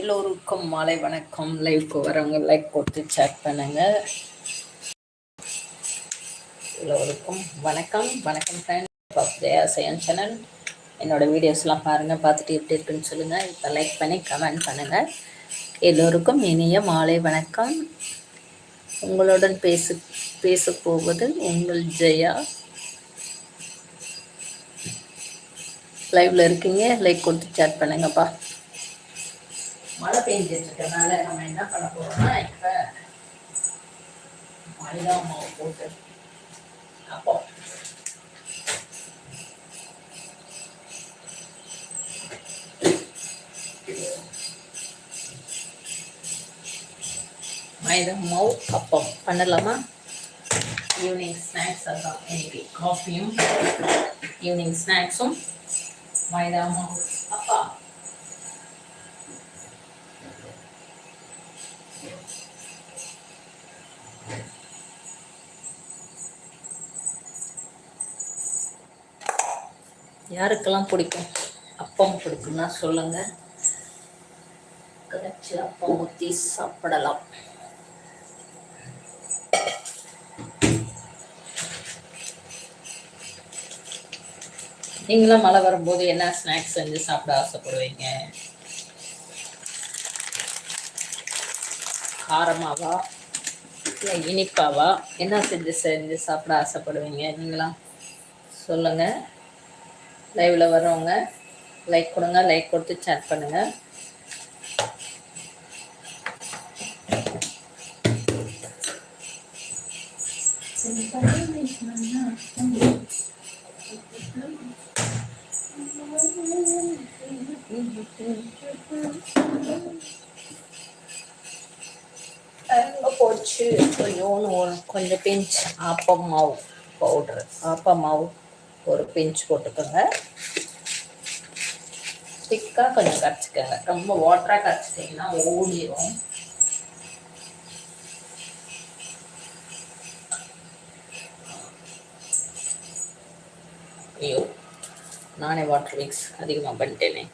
எல்லோருக்கும் மாலை வணக்கம். லைவ்க்கு வரவங்க லைக் போட்டு சேட் பண்ணுங்க. எல்லோருக்கும் வணக்கம். வணக்கம் ஃப்ரெண்ட் ஜெயா சயன் சேனல் என்னோட வீடியோஸ்லாம் பாருங்கள் பார்த்துட்டு எப்படி இருக்குன்னு சொல்லுங்கள் இப்போ லைக் பண்ணி கமெண்ட் பண்ணுங்கள் எல்லோருக்கும் இனிய மாலை வணக்கம். உங்களுடன் பேசு பேச போவது உங்கள் ஜெயா. லைவ்ல இருக்கீங்க லைக் கொடுத்து சேட் பண்ணுங்கப்பா. மழை பெஞ்சிட்டு இருக்கனால நம்ம என்ன பண்ண போறோம்னா இப்ப மைதா மாவு போட்டு அப்போ மைதா மாவு அப்பம் பண்ணலாமா? ஈவினிங் ஸ்நாக்ஸ் அதான். இன்னைக்கு காஃபியும் ஈவினிங் ஸ்நாக்ஸும் மைதா மாவு. அப்பா. யாருக்கெல்லாம் பிடிக்கும்? அப்பம் பிடிக்கும்னா சொல்லுங்க. கரைச்சி அப்பம் ஊற்றி சாப்பிடலாம். நீங்களும் மழை வரும்போது என்ன ஸ்நாக்ஸ் செஞ்சு சாப்பிட ஆசைப்படுவீங்க? காரமாவா? இல்லை இனிப்பாவா? என்ன செஞ்சு செஞ்சு சாப்பிட ஆசைப்படுவீங்க? நீங்களாம் சொல்லுங்கள் லைவில் வர்றவங்க லைக் கொடுங்க லைக் கொடுத்து சேட் பண்ணுங்கள் போச்சு. கொஞ்சம் கொஞ்சம் பிஞ்ச் ஆப்பம் மாவு பவுடர் ஆப்பம் மாவு. ஒரு பிஞ்ச் போட்டுக்கோங்க. திக்காக கொஞ்சம் கரைச்சிக்கோங்க. ரொம்ப வாட்டராக கரைச்சிட்டிங்கன்னா ஓடிடும் ஐயோ நானே வாட்டர் மிக்ஸ் அதிகமாக பண்ணிட்டேனே.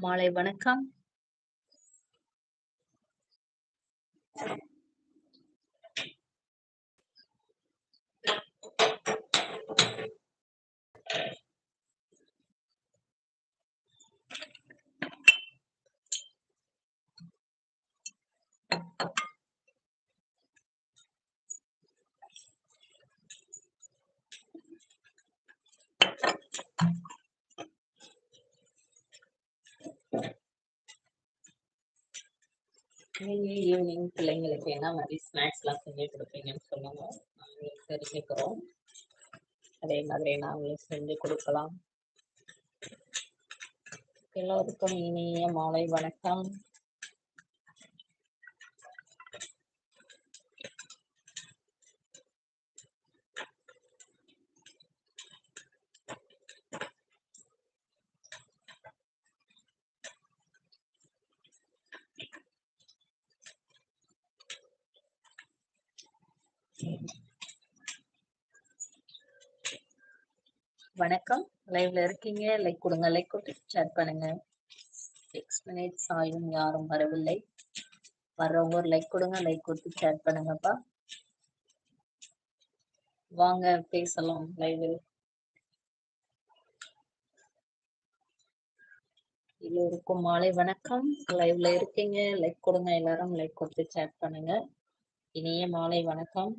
மாலை வணக்கம். நீங்க ஈவினிங் பிள்ளைங்களுக்கு என்ன மாதிரி ஸ்நாக்ஸ்லாம் செஞ்சு கொடுப்பீங்கன்னு சொல்லுங்க. நாங்கள் தெரிஞ்சுக்கிறோம் அதே மாதிரி நாங்களும் செஞ்சு கொடுக்கலாம். எல்லோருக்கும் இனிய மாலை வணக்கம் வணக்கம் லைவ்ல இருக்கீங்க லைக் கொடுங்க லைக் கொடுத்து ஷேர் பண்ணுங்க. சிக்ஸ் மினிட்ஸ் ஆயும் யாரும் வரவில்லை. வர்றவங்க ஒரு லைக் கொடுங்க லைக் கொடுத்து ஷேர் பண்ணுங்கப்பா. வாங்க பேசலாம் லைவில் எல்லோருக்கும் மாலை வணக்கம். லைவ்ல இருக்கீங்க லைக் கொடுங்க எல்லாரும் லைக் கொடுத்து சேட் பண்ணுங்க. இனிய மாலை வணக்கம்.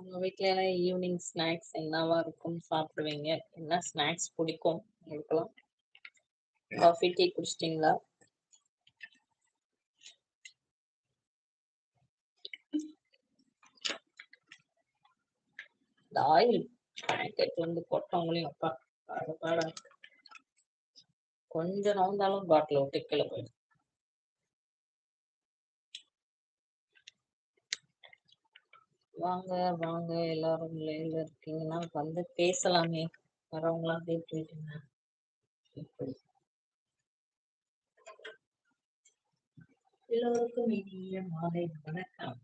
உங்க வீட்ல எல்லாம் ஈவினிங் ஸ்நாக்ஸ் என்னவா இருக்கும்? சாப்பிடுவீங்க? என்ன ஸ்நாக்ஸ் பிடிக்கும் உங்களுக்குலாம் காஃபி டீ குடிச்சிட்டீங்களா? இந்த ஆயில் பேக்கெட் வந்து கொட்டவங்களையும் அப்பா பாடா. கொஞ்சம் நவந்தாலும் பாட்டில் விட்டு கீழே போயிடும் வாங்க வாங்க. எல்லாரும் லைவ்ல இருக்கீங்கன்னா வந்து பேசலாமே. வரவங்களா அப்படியே போயிட்டுங்க எல்லோருக்கும் இனிய மாலை வணக்கம்.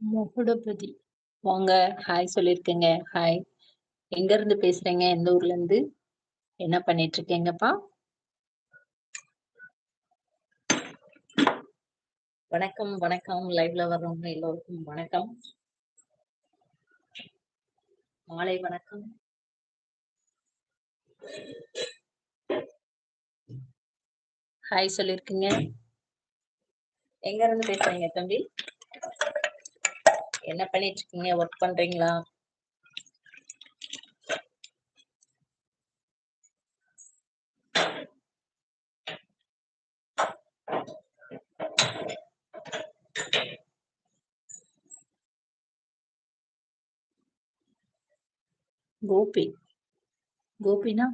முகுடபதி. வாங்க ஹாய் சொல்லிருக்கேங்க ஹாய் எங்க இருந்து பேசுறீங்க? எந்த ஊர்ல இருந்து? என்ன பண்ணிட்டு இருக்கீங்கப்பா? வணக்கம் வணக்கம். லைவ்ல வர்றவங்க எல்லோருக்கும் வணக்கம். மாலை வணக்கம். ஹாய் சொல்லிருக்கீங்க. எங்க இருந்து பேசுறீங்க தம்பி? என்ன பண்ணிட்டு இருக்கீங்க? ஒர்க் பண்றீங்களா? கோபி. கோபினா?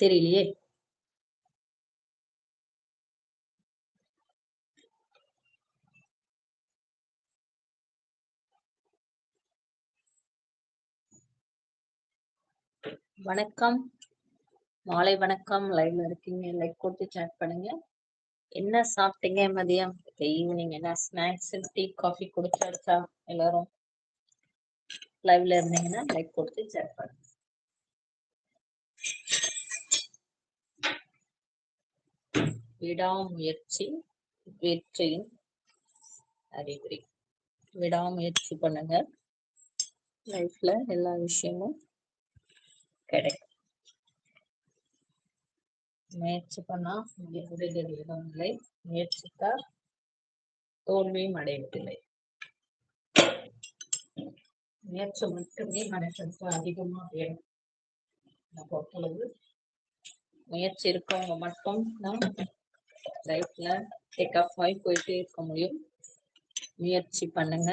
தெரியலையே. வணக்கம். மாலை வணக்கம். லைவ்ல இருக்கீங்க. லைக் கொடுத்து சேட் பண்ணுங்க. என்ன சாப்பிட்டீங்க மதியம்? ஈவினிங் என்ன ஸ்நாக்ஸ் டீ காஃபி குடிச்சாச்சா எல்லாரும்? லைவ்ல இருந்தீங்கன்னா லைக் கொடுத்து ஷேர் பண்ணுங்க. விடாமுயற்சி வெற்றியின் அறிகுறி. விடாமுயற்சி பண்ணுங்க. லைஃப்ல எல்லா விஷயமும் கிடைக்கும். முயற்சி பண்ணா விடுதலிடம் இல்லை முயற்சித்தால் தோல்வியும் அடைவதில்லை முயற்சி மட்டுமே மனுஷனுக்கு அதிகமா வேணும். நான் பொறுத்தளவு முயற்சி இருக்கவங்க மட்டும் தான் லைஃப்ல டேக் ஆஃப் ஆகி போயிட்டே இருக்க முடியும். முயற்சி பண்ணுங்க.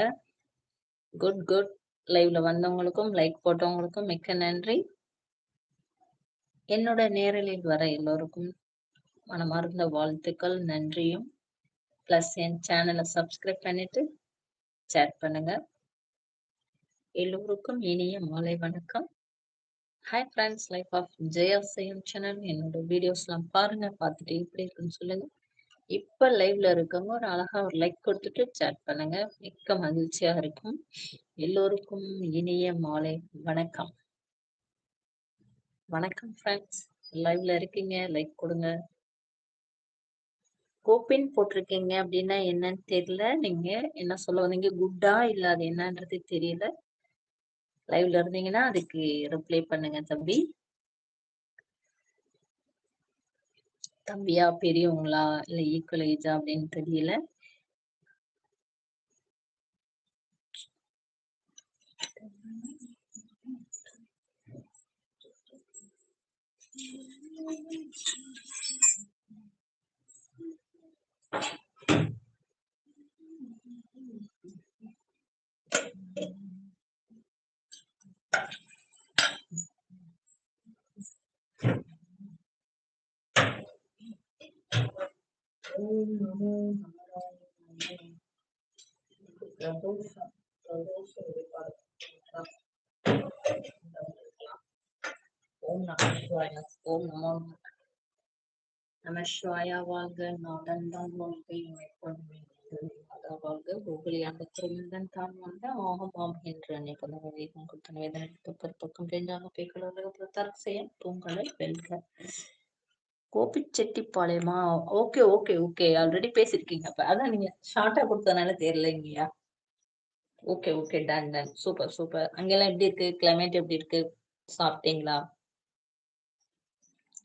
குட் குட் லைவ்ல வந்தவங்களுக்கும் லைக் போட்டவங்களுக்கும் மிக்க நன்றி. என்னோட நேரலில் வர எல்லோருக்கும் மனமார்ந்த வாழ்த்துக்கள் நன்றியும். ப்ளஸ் என் சேனலை சப்ஸ்கிரைப் பண்ணிட்டு சேட் பண்ணுங்க. எல்லோருக்கும் இனிய மாலை வணக்கம். Hi friends life of Jaya same channel என்னோட வீடியோஸ்லாம் பாருங்க பார்த்துட்டு எப்படி இருக்குன்னு சொல்லுங்க. இப்போ லைவ்ல இருக்கவங்க ஒரு அழகா ஒரு லைக் கொடுத்துட்டு சேட் பண்ணுங்க. மிக்க மகிழ்ச்சியா இருக்கும். எல்லோருக்கும் இனிய மாலை வணக்கம். வணக்கம் ஃப்ரெண்ட்ஸ் லைவ்ல இருக்கீங்க லைக் கொடுங்க. கோப்பின் போட்டிருக்கீங்க அப்படின்னா என்னன்னு தெரியல. நீங்க என்ன சொல்ல வந்தீங்க? குட்டா இல்ல அது என்னன்றது தெரியல. லைவ்ல இருந்தீங்கன்னா அதுக்கு ரிப்ளை பண்ணுங்க தம்பி. தம்பியா பெரியவங்களா இல்ல ஈக்குவல் ஏஜா அப்படின்னு தெரியல. ஓம் நமோ பிரதோஷம் பிரதோஷ ஓம் நம ஓம் நமோ நம வாழ்க வாழ்க வாழ்க கோகுலியாக திருமந்தன் தான் வந்த ஆகம் ஆம் என்று அன்னைக்கு வேகம் கொடுத்த வேதனைக்கு பிற்பக்கம் பெஞ்சாக பேக்களுடைய பிரத்தார் செய்ய தூங்கலை வெல்க கோபிச்செட்டிப்பாளையமா ஓகே ஓகே ஓகே. ஆல்ரெடி பேசிருக்கீங்க. அப்ப அதான் நீங்க ஷார்ட்டா கொடுத்ததுனால தெரியலைங்கய்யா okay okay. Done done super super அங்கெல்லாம் எப்படி இருக்கு? கிளைமேட் எப்படி இருக்கு? சாப்பிட்டீங்களா?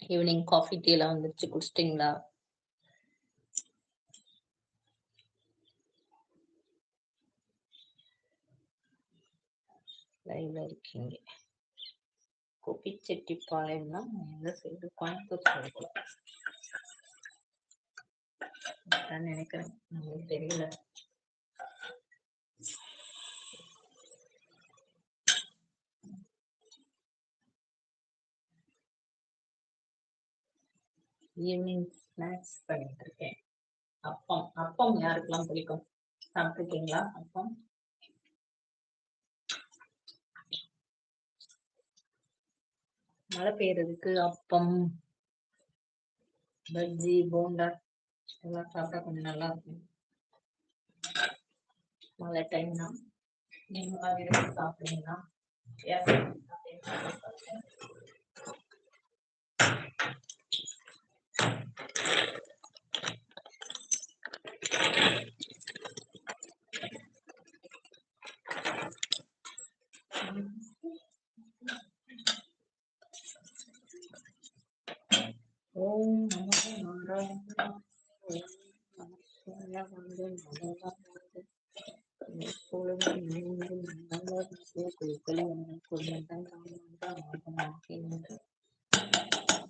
ஈவினிங் காஃபி டீ எல்லாம் வந்துருச்சு. குடிச்சிட்டீங்களா? லைவ்ல இருக்கீங்க. கோபிச்செட்டிப்பாளையம்னா எந்த சைடு கோயம்புத்தூர் நினைக்கிறேன். நம்மளுக்கு தெரியல. ஈவினிங் ஸ்நாக்ஸ் பண்ணிட்டு இருக்கேன். அப்பம். அப்பம் யாருக்கெல்லாம் பிடிக்கும்? சாப்பிட்டுருக்கீங்களா? அப்பம்? மழை பெய்யறதுக்கு அப்பம் பஜ்ஜி போண்டா இதெல்லாம் சாப்பிட்டா கொஞ்சம் நல்லா இருக்கும். மழை தான் நீங்களா விரும்பி சாப்பிடுவீங்களா Yes. ஓம் நமோ நாராயணா ஓம் நம குழுக்களை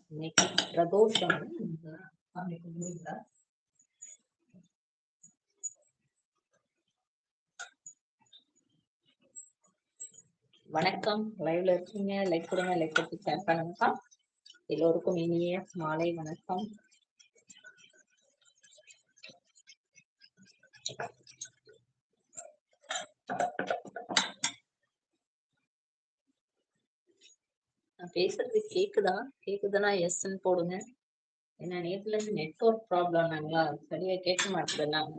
இன்னைக்கு பிரதோஷம் வணக்கம். லைவ்ல இருக்கீங்க. லைக் கொடுங்க. லைக் கொடுத்து ஷேர் பண்ணுங்கப்பா. எல்லோருக்கும் இனிய மாலை வணக்கம். நான் பேசுறது கேக்குதா? கேக்குதுன்னா எஸ்ன்னு போடுங்க. ஏன்னா நேத்துல இருந்து நெட்ஒர்க் ப்ராப்ளம் நாங்களா சரியா கேட்க மாட்டேது நாங்க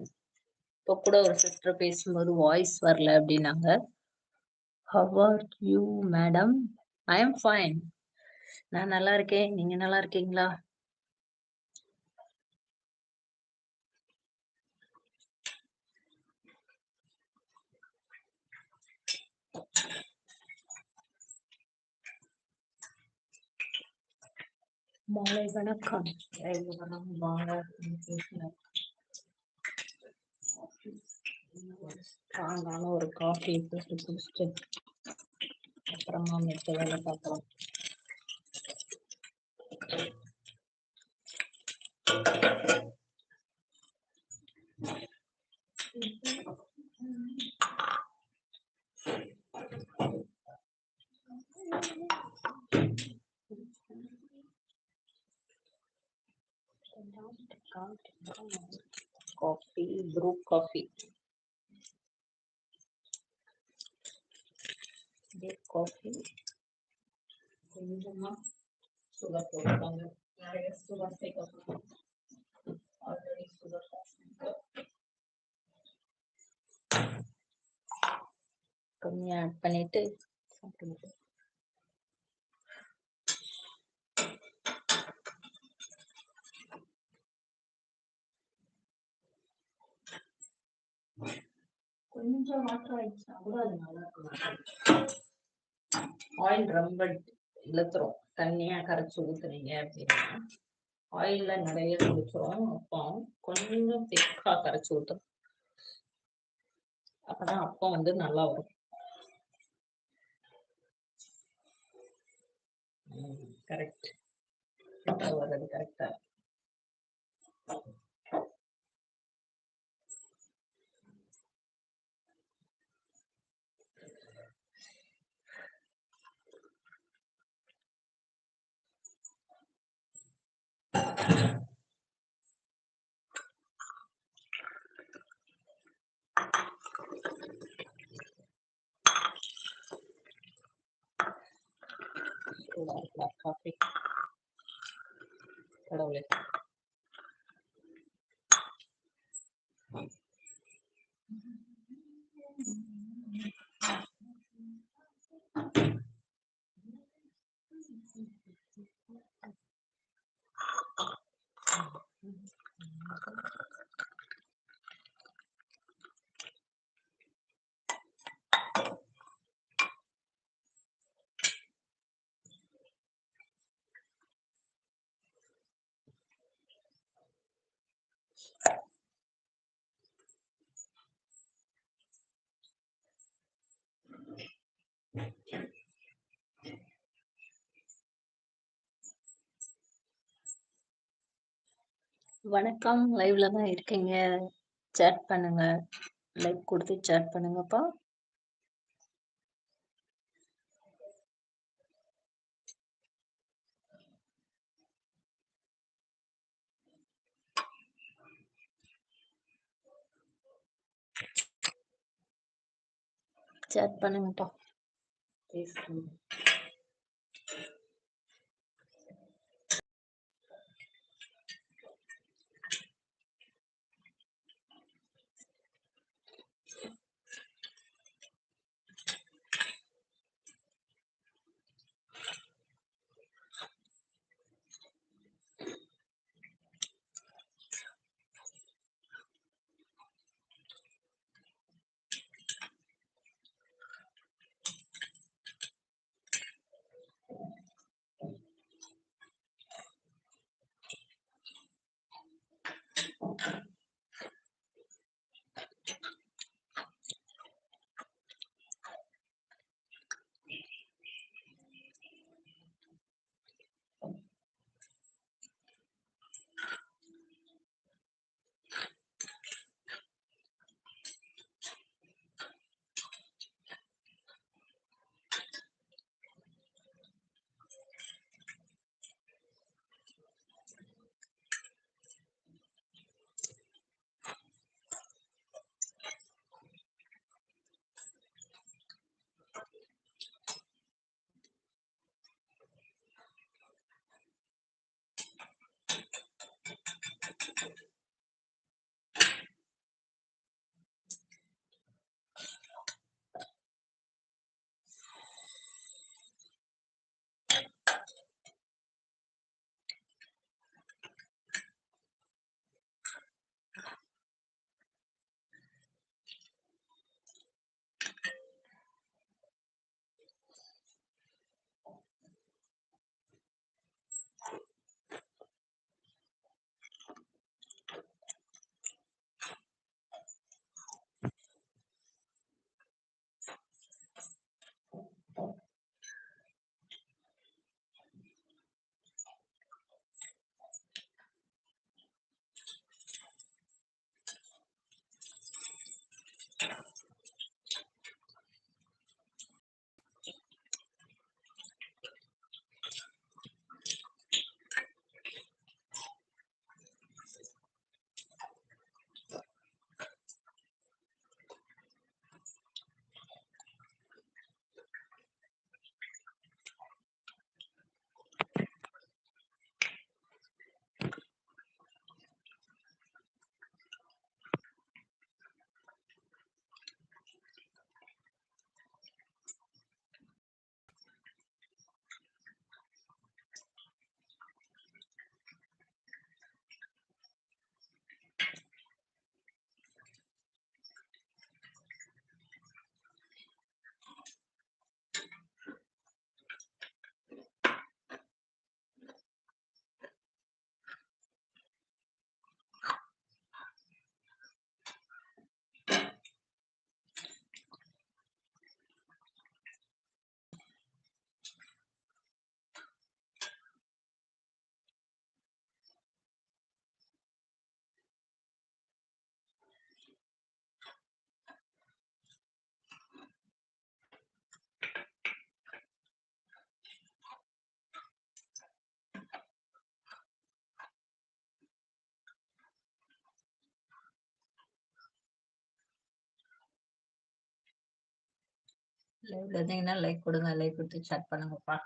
இப்போ கூட ஒரு சிஸ்டர் பேசும்போது வாய்ஸ் வரல அப்படின்னாங்க. How are you madam I am fine நான் நல்லா இருக்கேன். நீங்க நல்லா இருக்கீங்களா? மாலை வணக்கம். வாங்க ஸ்ட்ராங்கான ஒரு காஃபி போட்டு குடிச்சிட்டு அப்புறமா மிச்ச வேலை பார்க்கலாம். காஃபி ப்ரூ காஃபி காஃபி கொஞ்சமா சுகர் போட்டுருக்காங்க நிறைய சுகர் சேர்க்க ஆல்ரெடி சுகர் கம்மியா ஆட் பண்ணிட்டு சாப்பிடுங்க கொஞ்சம் வாட்டர் ஆயிடுச்சுன்னா கூட அது நல்லா இருக்கும் ஆயில் ரொம்ப இழுத்துரும். தண்ணியா கரைச்சி ஊத்துறீங்க அப்படின்னா ஆயில்ல நிறைய குடிச்சிரும் அப்போ கொஞ்சம் திக்கா கரைச்சி ஊத்துரும் அப்பதான் அப்பம் வந்து நல்லா வரும். கரெக்ட் வர்றது கரெக்டா காஃபி கடவுளே வணக்கம். லைவ்ல தான் இருக்கீங்க. சேட் பண்ணுங்க. லைக் கொடுத்து சேட் பண்ணுங்கப்பா. சேட் பண்ணுங்கப்பா. பேசுங்க லைவ்ல இருந்தீங்கன்னா லைக் கொடுங்க. லைக் கொடுத்து சேட் பண்ணுங்கப்பா.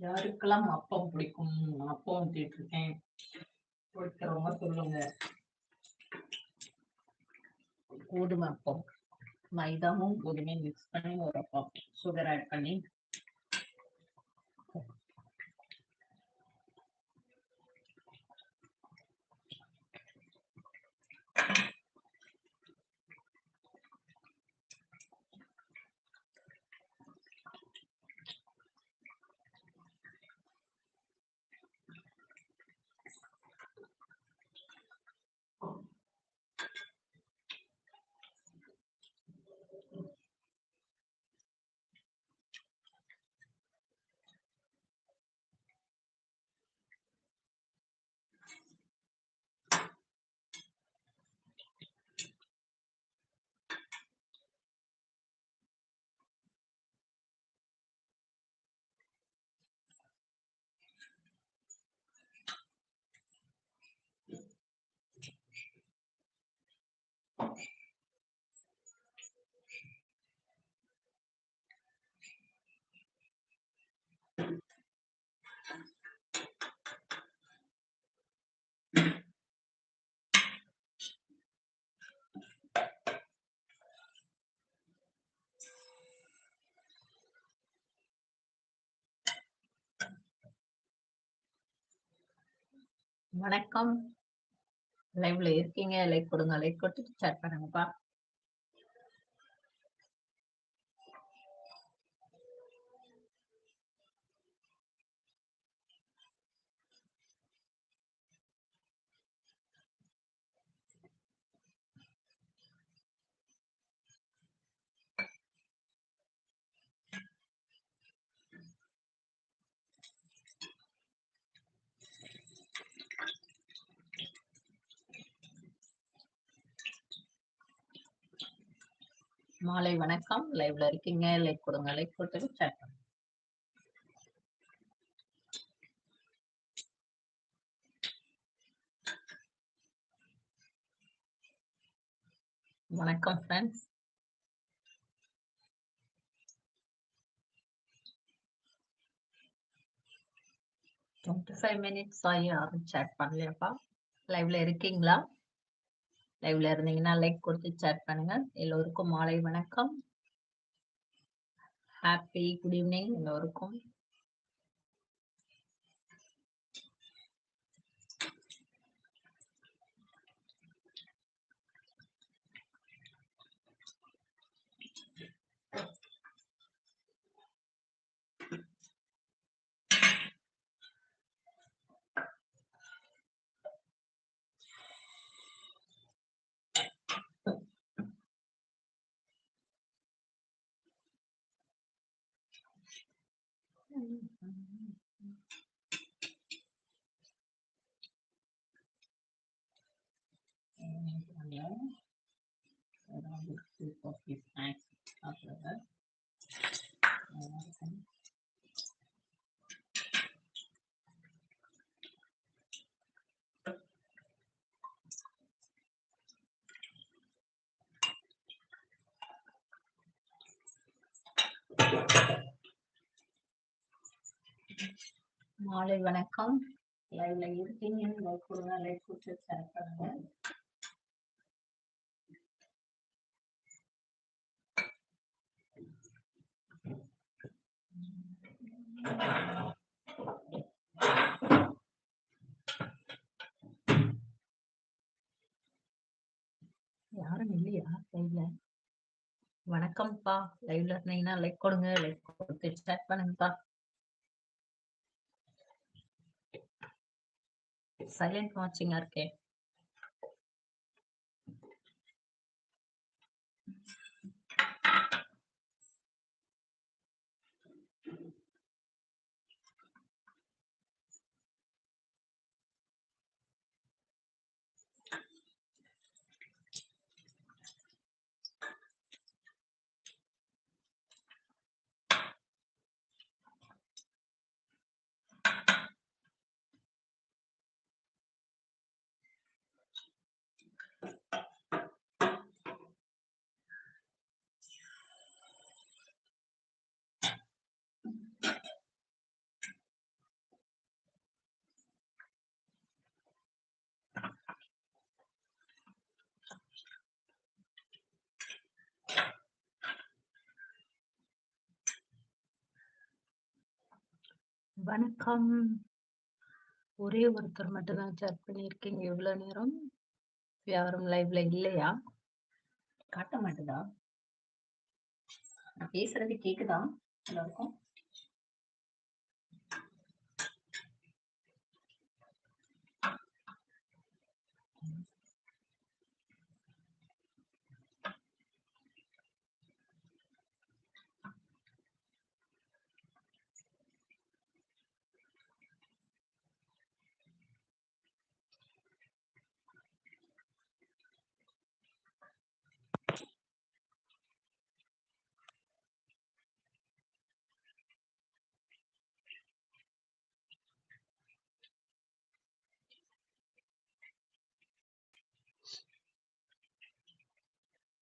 யாருக்கெல்லாம் அப்பம் பிடிக்கும்? அப்பம் இருக்கேன் பிடிக்கிறவங்க சொல்லுங்க. கோதுமை அப்பம். மைதாவும் கோதுமையும் மிக்ஸ் பண்ணி ஒரு அப்பம். சுகர் ஆட் பண்ணி வணக்கம். லைவ்ல இருக்கீங்க. லைக் கொடுங்க. லைக் கொடுத்துட்டு chat பண்ணுங்கப்பா. மாலை வணக்கம். லைவ்ல இருக்கீங்க. லைக் கொடுங்க. லைக் கொடுத்துட்டு சேட் பண்ணுங்க. வணக்கம் ஃப்ரெண்ட்ஸ் டுவெண்ட்டி ஃபைவ் மினிட்ஸ் ஆகி யாரும் சேட் பண்ணலையாப்பா? லைவ்ல இருக்கீங்களா? லைவ்ல இருந்தீங்கன்னா லைக் கொடுத்து சேட் பண்ணுங்க. எல்லோருக்கும் மாலை வணக்கம். ஹாப்பி குட் ஈவினிங் எல்லோருக்கும். two of his acts together. Uh, மாலை வணக்கம் லைவ்ல இருக்கீங்கன்னு லைக் கொடுங்க லைக் கொடுத்து ஷேர் பண்ணுங்க யாரும் இல்லையா? லைவ்ல. வணக்கம்ப்பா. லைவ்ல இருந்தீங்கன்னா லைக் கொடுங்க. லைக் கொடுத்து ஸ்டார்ட் பண்ணுங்கப்பா. சைலண்ட் வாட்சிங்கா இருக்கேன் வணக்கம். ஒரே ஒருத்தர் மட்டும்தான் சேட் பண்ணியிருக்கீங்க எவ்வளவு நேரம்? யாரும் லைவ்ல இல்லையா? காட்ட மாட்டுதா? நான் பேசுறது கேக்குதா? எல்லாருக்கும்